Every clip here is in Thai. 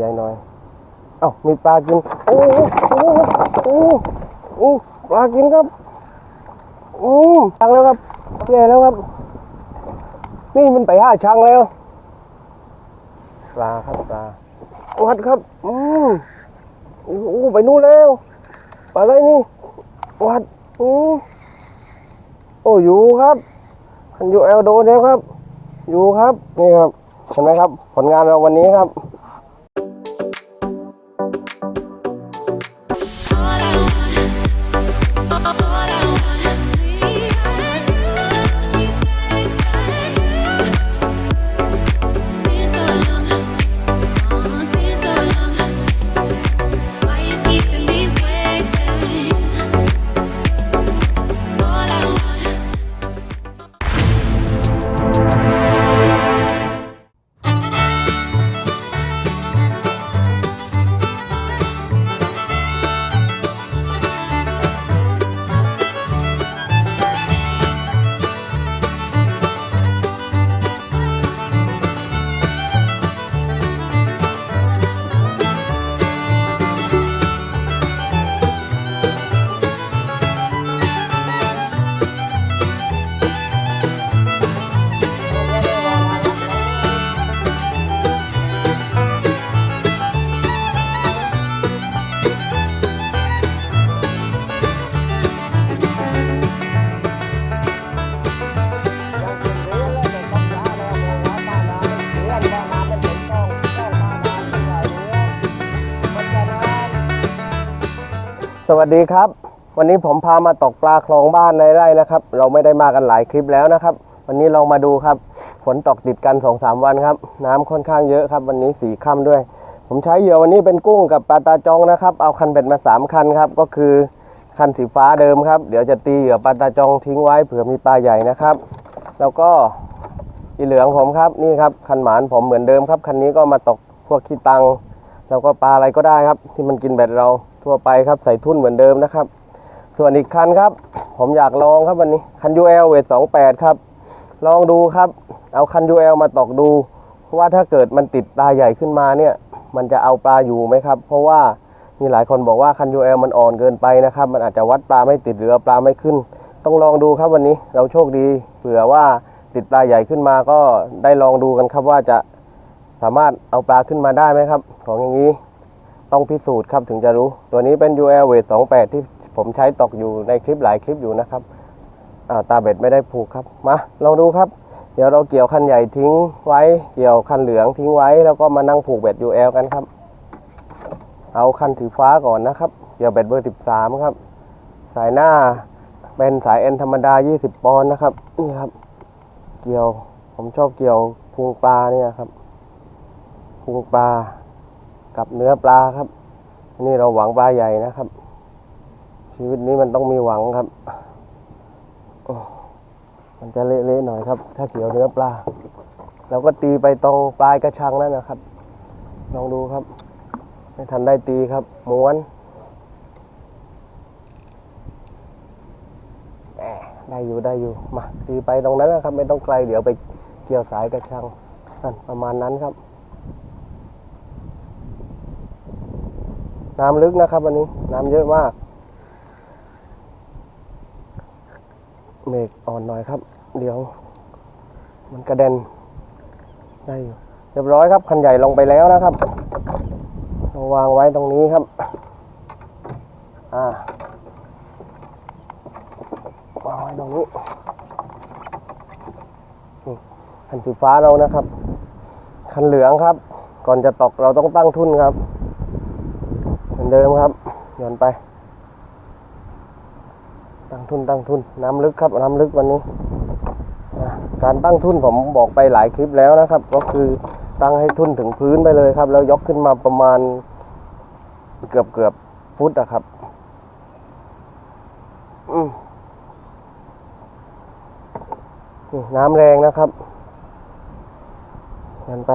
ใหญ่หน่อยเอ้ามีปลากินโอ้โอ้โอ้โอ้ปลากินครับอืมชังแล้วครับแย่แล้วครับ นี่มันไปห้าชังแล้วปลาครับปลาวัดครับอืมโอ้ไปนู่นแล้วปลาอะไรนี่วัดอืมโอ้อยู่ครับคันยูเอลโดนแล้วครับ อยู่ครับนี่ครับเห็นไหมครับ ผลงานเราวันนี้ครับ สวัสดีครับ วันนี้ผมพามาตกปลาคลองบ้านในไร่นะครับ เราไม่ได้มากันหลายคลิปแล้วนะครับ วันนี้ลองมาดูครับ ฝนตกติดกัน2องสามวันครับ น้ำค่อนข้างเยอะครับ วันนี้สีค่ำด้วย ผมใช้เหยื่อวันนี้เป็นกุ้งกับปลาตาจองนะครับ เอาคันเบ็ดมาสามคันครับ ก็คือคันสีฟ้าเดิมครับ เดี๋ยวจะตีเหยื่อปลาตาจองทิ้งไว้เผื่อมีปลาใหญ่นะครับ แล้วก็อีเหลืองผมครับนี่ครับคันหมานผมเหมือนเดิมครับคันนี้ก็มาตกพวกขี้ตังแล้วก็ปลาอะไรก็ได้ครับ ที่มันกินเบ็ดเรา ทั่วไปครับใส่ทุ่นเหมือนเดิมนะครับ ส่วนอีกคันครับ ผมอยากลองครับวันนี้คัน UL เวท28ครับ ลองดูครับ เอาคัน UL มาตกดู ว่าถ้าเกิดมันติดปลาใหญ่ขึ้นมาเนี่ย มันจะเอาปลาอยู่ไหมครับ เพราะว่ามีหลายคนบอกว่าคัน UL มันอ่อนเกินไปนะครับ มันอาจจะวัดปลาไม่ติดหรือเอาปลาไม่ขึ้น ต้องลองดูครับวันนี้เราโชคดีเผื่อว่าติดปลาใหญ่ขึ้นมาก็ได้ลองดูกันครับว่าจะสามารถเอาปลาขึ้นมาได้ไหมครับ ของอย่างนี้ ต้องพิสูจน์ครับถึงจะรู้ ตัวนี้เป็น UL w e i g h 28 ที่ผมใช้ตกอยู่ในคลิปหลายคลิปอยู่นะครับาตาเบ็ดไม่ได้ผูกครับ มาลองดูครับ เดี๋ยวเราเกี่ยวคันใหญ่ทิ้งไว้ เกี่ยวคันเหลืองทิ้งไว้ แล้วก็มานั่งผูกเบ็ด UL กันครับ เอาคันสีฟ้าก่อนนะครับเกี่ยวเบ็ดเบอร์ 13 ครับ สายหน้าเป็นสายเอ็นธรรมดา 20 ปอนด์นะครับนี่ครับ เกี่ยว ผมชอบเกี่ยวพุงปลาเนี่ยครับพุงปลา กับเนื้อปลาครับนนี้เราหวังปลาใหญ่นะครับ ชีวิตนี้มันต้องมีหวังครับ มันจะเละๆหน่อยครับ ถ้าเกี่ยวเนื้อปลา เราก็ตีไปตรงปลายกระชังนั่นนะครับ ลองดูครับ ไม่ทันได้ตีครับม้วนแหม่ได้อยู่ได้อยู่ มาตีไปตรงนั้นนะครับ ไม่ต้องไกลเดี๋ยวไปเกี่ยวสายกระชังนั่นประมาณนั้นครับ น้ำลึกนะครับวันนี้ น้ำเยอะมาก เมฆอ่อนหน่อยครับ เดี๋ยว มันกระเด็นได้อยู่เรียบร้อยครับคันใหญ่ลงไปแล้วนะครับเราวางไว้ตรงนี้ครับ อ่าวางไว้ตรงนี้คันสีฟ้าเรานะครับ คันเหลืองครับ ก่อนจะตกเราต้องตั้งทุ่นครับ มือนเดิมครับโยนไป ตั้งทุนตั้งทุน น้ำลึกครับ น้ำลึกวันนี้ การตั้งทุนผมบอกไปหลายคลิปแล้วนะครับ ก็คือตั้งให้ทุนถึงพื้นไปเลยครับ แล้วยกขึ้นมาประมาณเกือบเกือบฟุตอะครับ อืมน้ำแรงนะครับโยนไป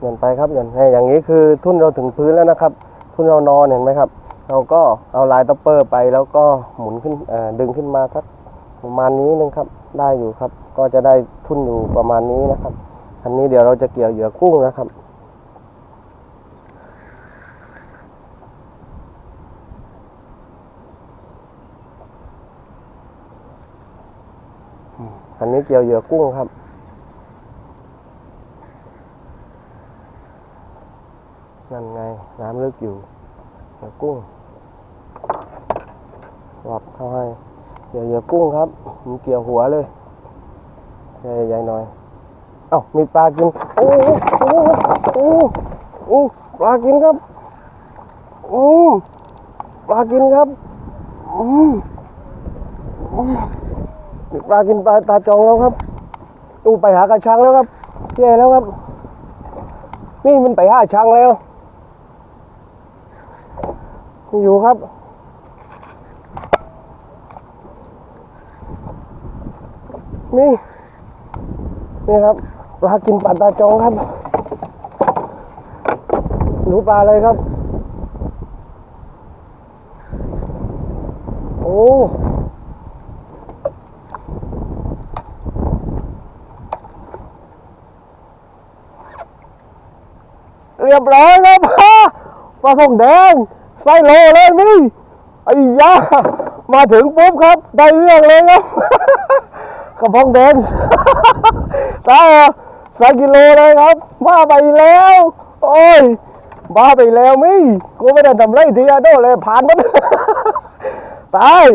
โยนไปครับโยนให้อย่างนี้คือทุ่นเราถึงพื้นแล้วนะครับ คุณเรานอนเห็นไหมครับ เราก็เอาลายตอปเปอร์ไปแล้วก็หมุนขึ้นดึงขึ้นมาสักประมาณนี้นึงครับ ได้อยู่ครับ ก็จะได้ทุ่นอยู่ประมาณนี้นะครับ อันนี้เดี๋ยวเราจะเกี่ยวเหยื่อกุ้งนะครับอันนี้เกี่ยวเหยื่อกุ้งครับ นั่นไง น้ำลึกอยู่เหยื่อกุ้งวับเข้าให้เกี่ยวเหยื่อกุ้งครับมันเกี่ยวหัวเลยใหญ่ๆหน่อย เอ้ามีปลากิน โอ้โอ้โอ้โอ้ปลากินครับอืมปลากินครับอืมมมีปลากินปลาตาจองแล้วครับอูไปหากระชังแล้วครับแย่แล้วครับ นี่มันไปห้าชังแล้ว อยู่ครับ นี่ นี่ครับปลากินปลาตาจองครับ หนูปลาอะไรครับ โอ้เรียบร้อยครับปลาทองแดง ไส้โลเลยนี่ไอ้ยามาถึงปุ๊บครับ ได้เรื่องเลยครับกระพงแดงตาสายกิโลเลยครับบ้าไปแล้ว โอ้ยบ้าไปแล้วมิกูไม่ได้ทำไรทีอาโดเลยผ่านมันตาย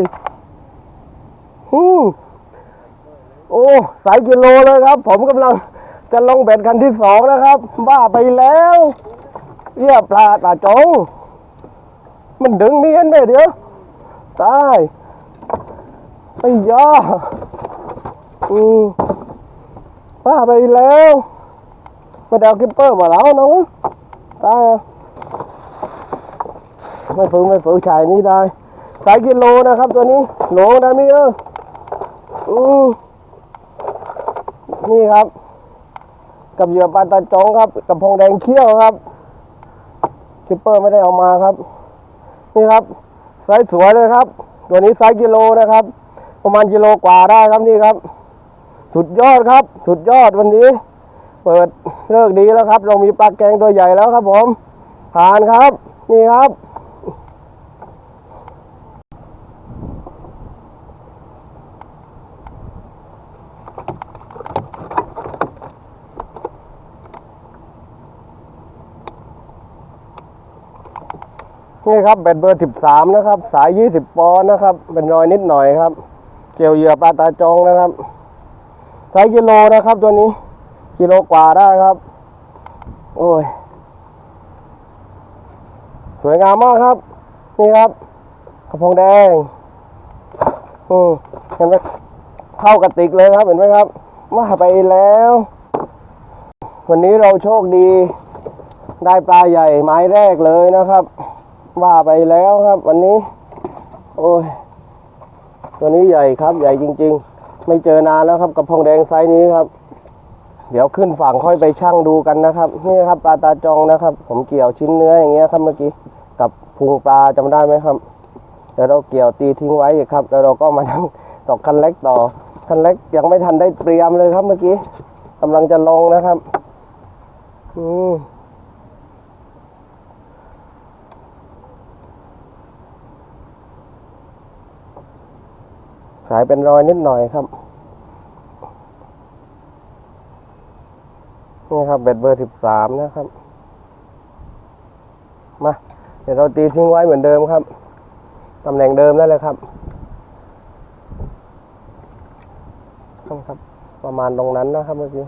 อืมโอ้สายกิโลเลยครับ ผมกำลังจะลงเบ็ดคันที่สองนะครับ บ้าไปแล้วเรียปลาตาจง มันดึงเนียนไปเดี๋ยว ตายไอ้ยาอืมป้าไปแล้วไม่ได้เอากิปเปอร์มาแล้วน้องตายไม่ฝืนไม่ฝืนชายนี้ได้สายกิโลนะครับตัวนี้โหลนะมิเอออืมนี่ครับ กับเหยื่อปลาตาจองครับ กับพงแดงเขี้ยวครับกิปเปอร์ไม่ได้เอามาครับ นี่ครับไซส์สวยเลยครับ ตัวนี้ไซส์กิโลนะครับ ประมาณกิโลกว่าได้ครับนี่ครับ สุดยอดครับ สุดยอดวันนี้ เปิดเลิกดีแล้วครับ เรามีปลาแกงตัวใหญ่แล้วครับ ผม ผ่านครับ นี่ครับ นี่ครับเบ็ดเบอร์สิบสามนะครับ สายยี่สิบปอนด์นะครับ เป็นรอยนิดหน่อยครับเกี่ยวเหยื่อปลาตาจองนะครับไซส์กิโลนะครับตัวนี้ กิโลกว่าได้ครับ โอ้ย สวยงามมากครับ นี่ครับ กระพงแดงอืมเห็นไหมเข้ากระติกเลยครับ เห็นไหมครับ มาไปแล้ว วันนี้เราโชคดี ได้ปลาใหญ่ไม้แรกเลยนะครับ ว่าไปแล้วครับ วันนี้ โอ้ย ตัวนี้ใหญ่ครับ ใหญ่จริง ๆ ไม่เจอนานแล้วครับกระพงแดงไซส์นี้ครับ เดี๋ยวขึ้นฝั่งค่อยไปชั่งดูกันนะครับ นี่ครับปลาตาจองนะครับ ผมเกี่ยวชิ้นเนื้ออย่างเงี้ยครับเมื่อกี้กับพุงปลาจำได้ไหมครับเดี๋ยวเราเกี่ยวตีทิ้งไว้ครับ แล้วเราก็มานั่งตอกคันเล็กต่อคันเล็กยังไม่ทันได้เตรียมเลยครับเมื่อกี้กำลังจะลงนะครับ อืม สายเป็นรอยนิดหน่อยครับ นี่ครับเบ็ดเบอร์สิบสามนะครับ มา เดี๋ยวเราตีทิ้งไว้เหมือนเดิมครับ ตำแหน่งเดิมนั่นแหละครับครับครับ ประมาณตรงนั้นนะครับเมื่อกี้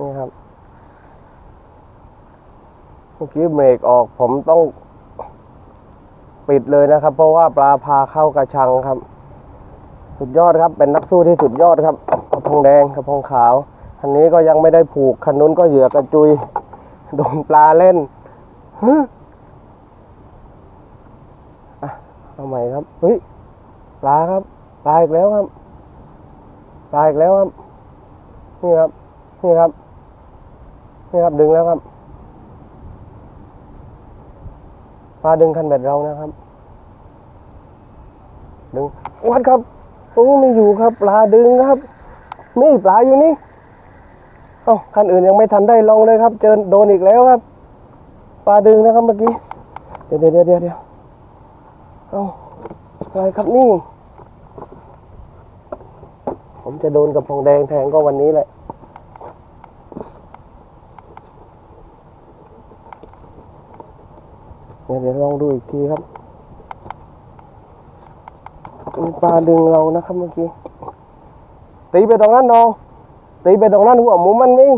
นี่ครับ เมื่อกี้เบรกออกผมต้อง ปิดเลยนะครับ เพราะว่าปลาพาเข้ากระชังครับ สุดยอดครับเป็นนักสู้ที่สุดยอดครับกระพงแดงกระพงขาวคันนี้ก็ยังไม่ได้ผูกคันนู้นก็เหยื่อกระจุยโดนปลาเล่นฮึอะเอาใหม่ครับเฮ้ยปลาครับปลาอีกแล้วครับปลาอีกแล้วครับนี่ครับนี่ครับนี่ครับดึงแล้วครับ ฟ้าดึงคันแบตเรานะครับ ดึงวัดครับโอ้ไม่อยู่ครับ ปลาดึงครับ นี่ปลาอยู่นี่เอ้าคันอื่นยังไม่ทันได้ลองเลยครับ เจอโดนอีกแล้วครับ ปลาดึงนะครับเมื่อกี้ เดี๋ยวเดี๋ยวเดี๋ยวเดี๋ยวอาอะไรครับนี่ ผมจะโดนกับทองแดงแทงก็วันนี้แหละ เดี๋ยวลองดูอีกทีครับมีปลาดึงเรานะครับเมื่อกี้ ตีไปตรงนั้นน้อง ตีไปตรงนั้นหัวหมูมันมี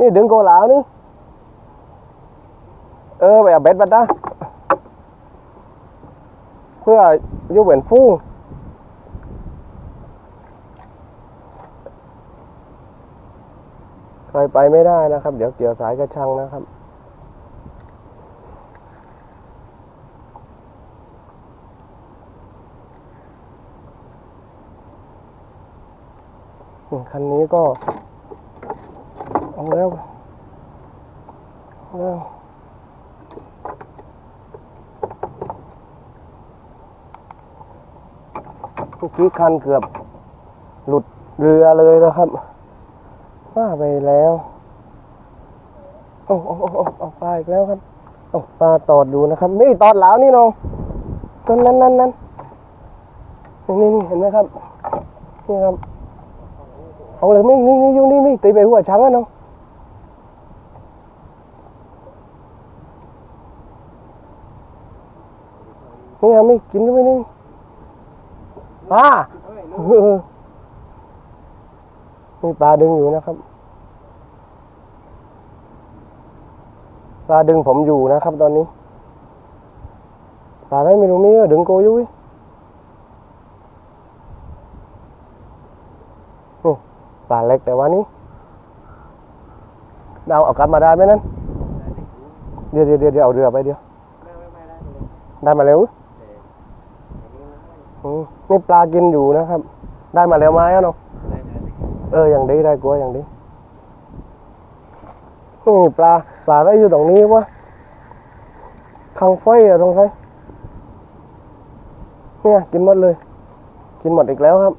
นี่ดึงโกหลาวนี่ เออไปเอาเบ็ดมาตาเพื่อยุบเหมือนฟูใครไปไม่ได้นะครับ เดี๋ยวเกี่ยวสายกระชังนะครับ นี่คันนี้ก็ เอาแล้วแล้วเมื่อกี้คันเกือบ หลุดเรือเลยนะครับว่าไปแล้วโอ้โอ้โอ้ออาปลาอีกแล้วครับเอาปลาตอดดูนะครับ นี่ตอดหลาวนี่น้องนั่นนั่นนั่นนั่นนี่นี่เห็นไหมครับ นี่ครับ เอาเลยไม่นี่นี่อยู่นี่นี่ตีไปหัวช้างอะน้องนี่อะไม่กินด้วยนี่อ่าเออนี่ปลาดึงอยู่นะครับ ปลาดึงผมอยู่นะครับ ตอนนี้ ปลาอะไรไม่รู้มีดึงโกอยู่เว้ย ปลาเล็กแต่ว่านี้เราเอากลับมาได้ไหมนั้นเดี๋ยวเดี๋ยวเดี๋ยวเดี๋ยวเอาเรือไปเดี๋ยวได้มาแล้วอืมนี่ปลากินอยู่นะครับ ได้มาแล้วไหมอะน้องเอออย่างดีได้กลัวอย่างดีนี่ปลาปลาได้อยู่ตรงนี้วะข้างไฟอะตรงไฟเนี่ยกินหมดเลย กินหมดอีกแล้วครับ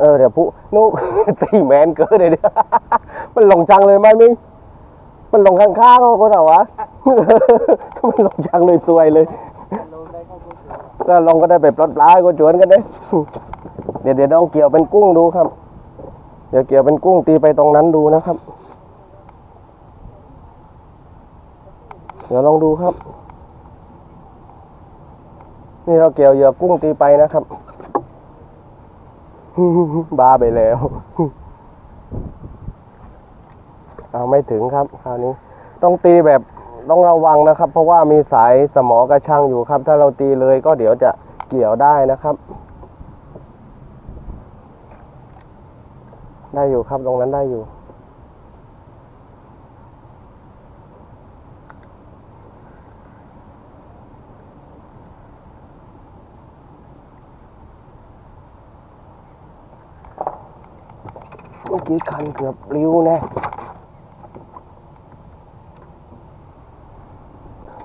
เออเดี๋ยวผู้นุกตีแมนเกินเลยเนี่ยมันหลงจังเลยไหมมิงมันหลงข้างๆก็แต่วะมันหลงจังเลยซวยเลยแล้วลงก็ได้ไปปลดปลาให้ก็จวนกันเด้เดี๋ยวเดี๋ยวต้องเกี่ยวเป็นกุ้งดูครับ เดี๋ยวเกี่ยวเป็นกุ้งตีไปตรงนั้นดูนะครับ เดี๋ยวลองดูครับ นี่เราเกี่ยวเหยื่อกุ้งตีไปนะครับ บ้าไปแล้ว เอาไม่ถึงครับคราวนี้ ต้องตีแบบต้องระวังนะครับ เพราะว่ามีสายสมอกระชังอยู่ครับ ถ้าเราตีเลยก็เดี๋ยวจะเกี่ยวได้นะครับ ได้อยู่ครับตรงนั้นได้อยู่ กี้คันเกือบริ้วแน่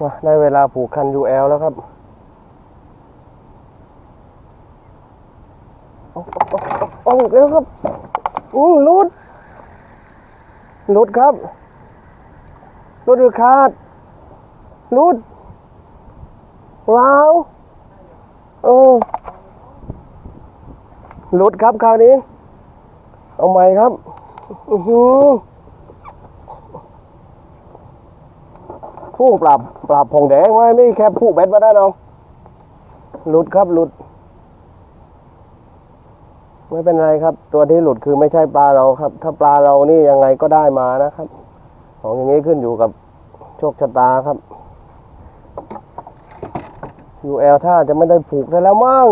มาได้เวลาผูกคัน UL แล้วครับออกแล้วครับอืมลุดลุดครับลุดหรือขาดลุดว้าวเออหลุดครับคราวนี้ เอาใหม่ครับอือหือผู้ปราบปราบผงแดงไว้ไม่แค่ผู้เบ็ดมาได้เน้องหลุดครับหลุด ไม่เป็นไรครับ ตัวที่หลุดคือไม่ใช่ปลาเราครับ ถ้าปลาเรานี่ยังไงก็ได้มานะครับ ของอย่างนี้ขึ้นอยู่กับโชคชะตาครับ UL ถ้าจะไม่ได้ผูกได้แล้วมั้ง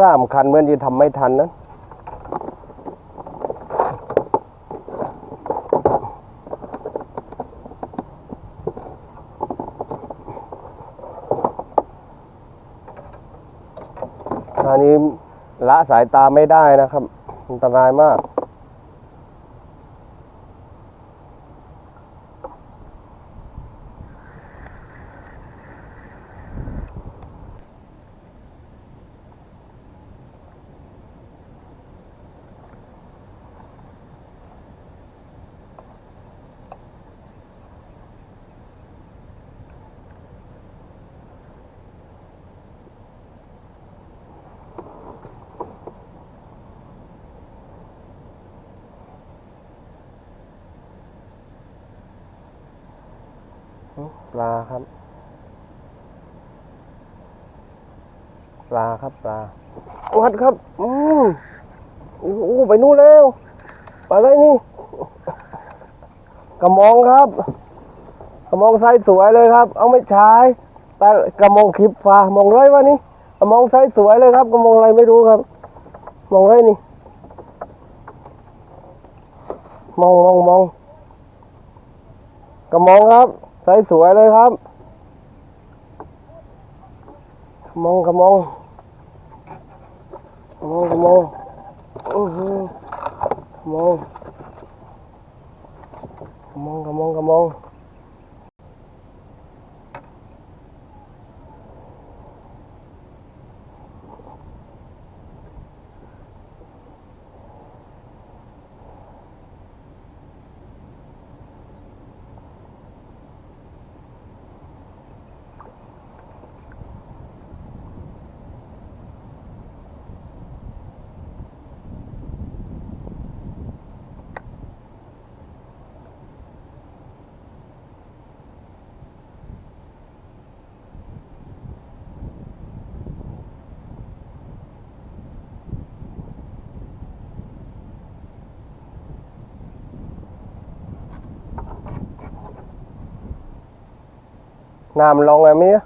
สามคันเมื่อที่ทำไม่ทันนะอันนี้ละสายตาไม่ได้นะครับ อันตรายมาก ปลาครับ ปลาครับปลาวัดครับ อืมโอ้ไปนู่นแล้วปลาอะไรนี่กระมองครับกระมองไซส์สวยเลยครับ เอาไม่ใช้แต่กระมองคลิปฟ้ามองไรวะนี่กระมองไซส์สวยเลยครับกระมองอะไรไม่รู้ครับ มองไรนี่ มองมองมองกระมองครับ ส์สวยเลยครับกระมองกระมองกระมองกระมองอื้อหือกระมองกระมองกระมองกระมอง น้ำลงไงมีย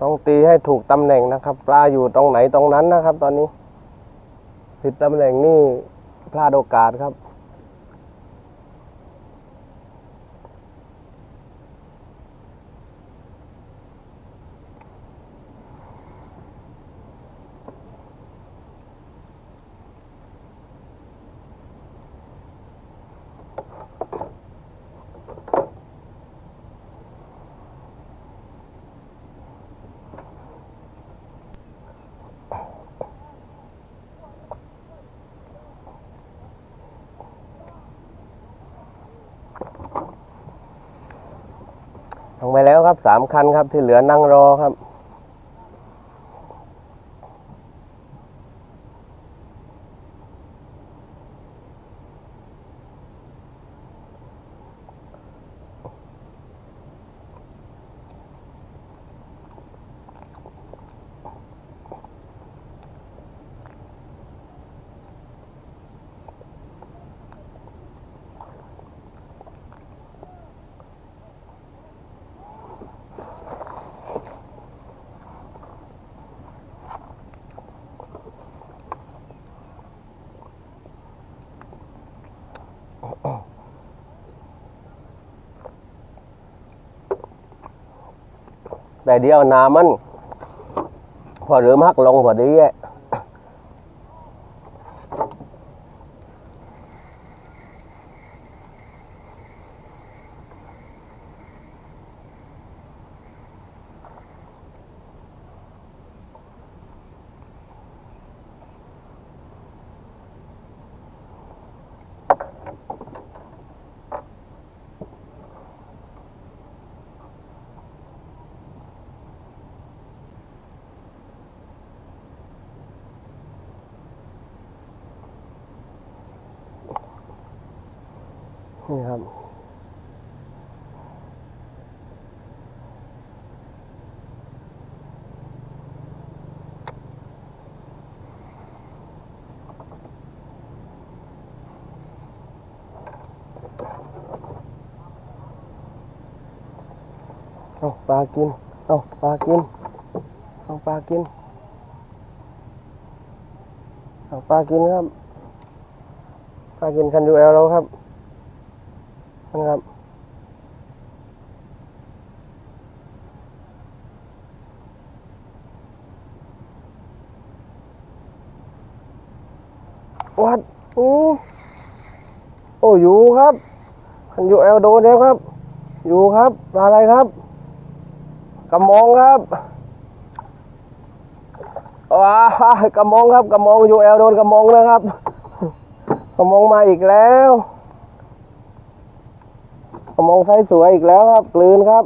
ต้องตีให้ถูกตำแหน่งนะครับ ปลาอยู่ตรงไหนตรงนั้นนะครับ ตอนนี้ผิดตำแหน่งนี่พลาดโอกาสครับ ไปแล้วครับสามคันครับที่เหลือนั่งรอครับ แต่เดียวนามันพอเริ่มหักลงพอดี นี่ครับ เอาปลากิน เอาปลากิน เอาปลากิน เอาปลากินครับ ปลากินคันยูเอลแล้วครับ นะครับ วัดโอ้โอ้อยู่ครับคันอยู่เอลโดนแล้วครับ อยู่ครับปลาอะไรครับกระมองครับว้ากระมองครับกระมองอยู่เอลโดนกระมองนะครับกระมองมาอีกแล้ว ระมองไซส์สวยอีกแล้วครับกลืนครับ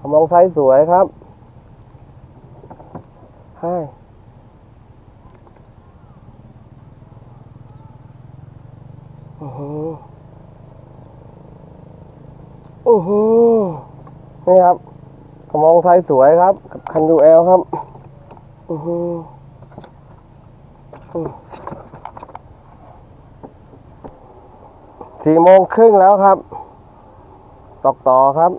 กระมองไซส์สวยครับให้โอ้โห โอ้โห นี่ครับ กระมองไซส์สวยครับกับคันยูเอลครับ โอ้โหอืม สี่โมงครึ่งแล้วครับ ตอกต่อครับ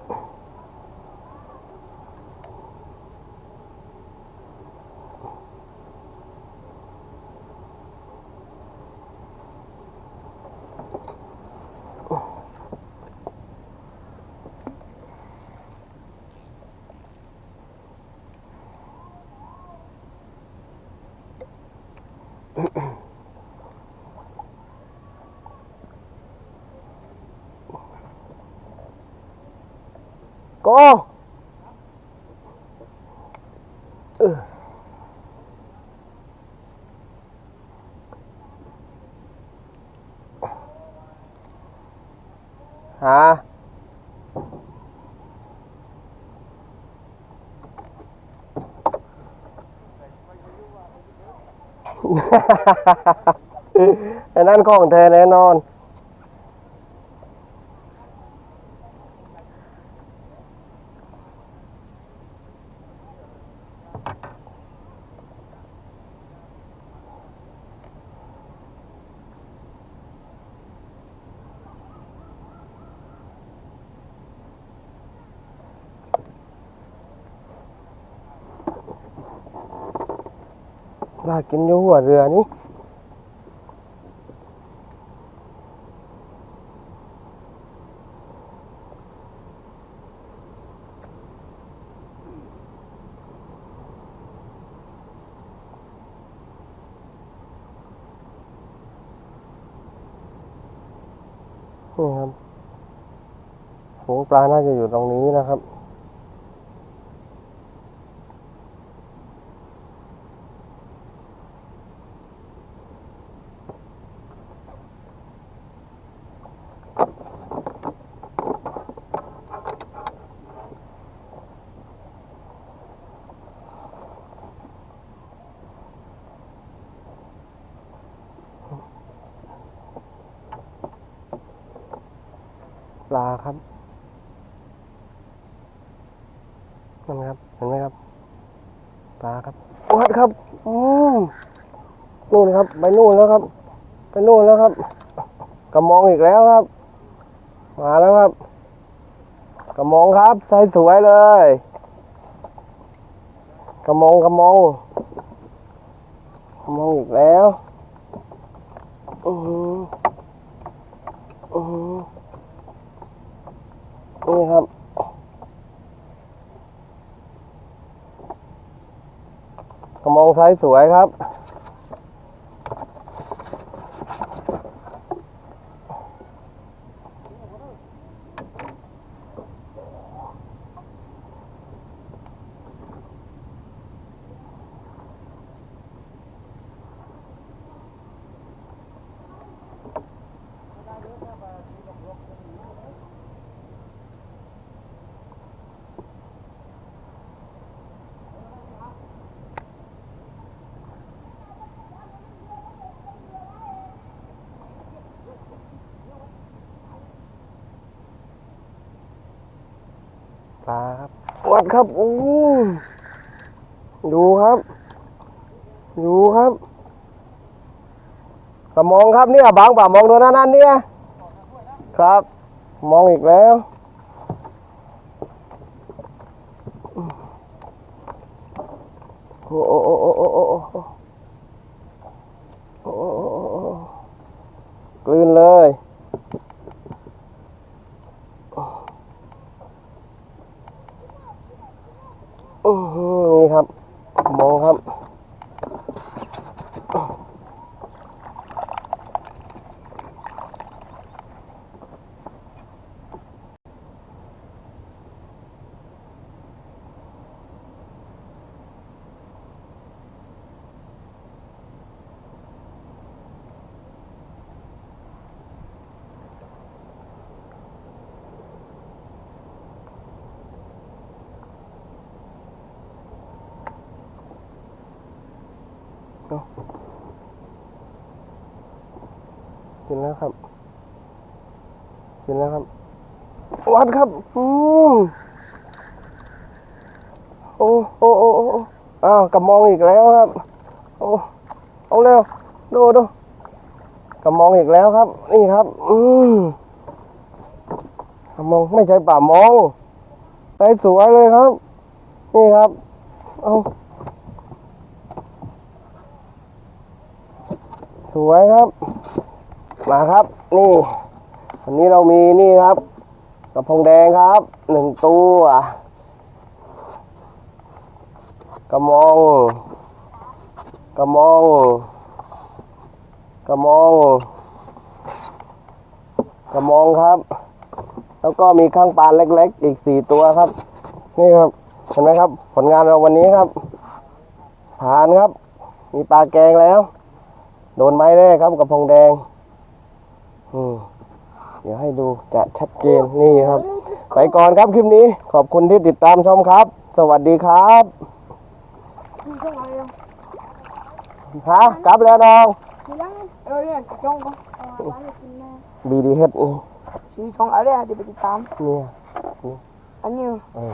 ก็เออหาไอ้นั่นของเธอแน่นอน ว่า กินอยู่หัวเรือนี่นี่ครับฝูงปลาน่าจะอยู่ตรงนี้นะครับ ปลาครับนั่นครับ เห็นไหมครับ ปลาครับวัดครับ อืมนู่นครับ ไปนู่นแล้วครับ ไปนู่นแล้วครับกระมองอีกแล้วครับ มาแล้วครับกระมองครับใส่สวยเลยกระมองกระมองกระมองอีกแล้วอือหืออือหือ นี่ครับ กระมอง ไซส์สวยครับ ครับอู้ดูครับ ดูครับกระมองครับเนี่ยบางป่ามองตัวนั้นนั่นเนี่ย ครับ มองอีกแล้ว โอ้โอ้โอ้โอ้โอ้โอ้โอ้โอ้โอ้โอ้โอ้กลืนเลยอื้อหือนี่ครับ มองครับ กินแล้วครับกินแล้วครับ วัดครับอืมโอ้โอ้โอ้โอ้อ้าวกระมองอีกแล้วครับ โอ้เอาเร็วดูดูกระมองอีกแล้วครับ นี่ครับ อืมกระมองไม่ใช่ป่ามองได้สวยเลยครับ นี่ครับ เอา สวยครับ มาครับ นี่วันนี้เรามีนี่ครับกระพงแดงครับหนึ่งตัวกระมองกระมองกระมองกระมองครับ แล้วก็มีข้างปลาเล็กๆ อีกสี่ตัวครับ นี่ครับเห็นไหมครับ ผลงานเราวันนี้ครับผ่านครับ มีปลาแกงแล้ว โดนไม้แรกครับกระพงแดงอืมเดี๋ยวให้ดูจะชัดเจนนี่ครับ ไปก่อนครับคลิปนี้ ขอบคุณที่ติดตามชมครับ สวัสดีครับมีช่องอะไรอะฮะกลับแล้วน้องมีแล้วเออเนี่ยช่องก็ร้านกินแม่บีดีเฮ็ดนี่ชื่อช่องอะไรอะเดี๋ยวไปติดตามเนี่ยอันนี้เออ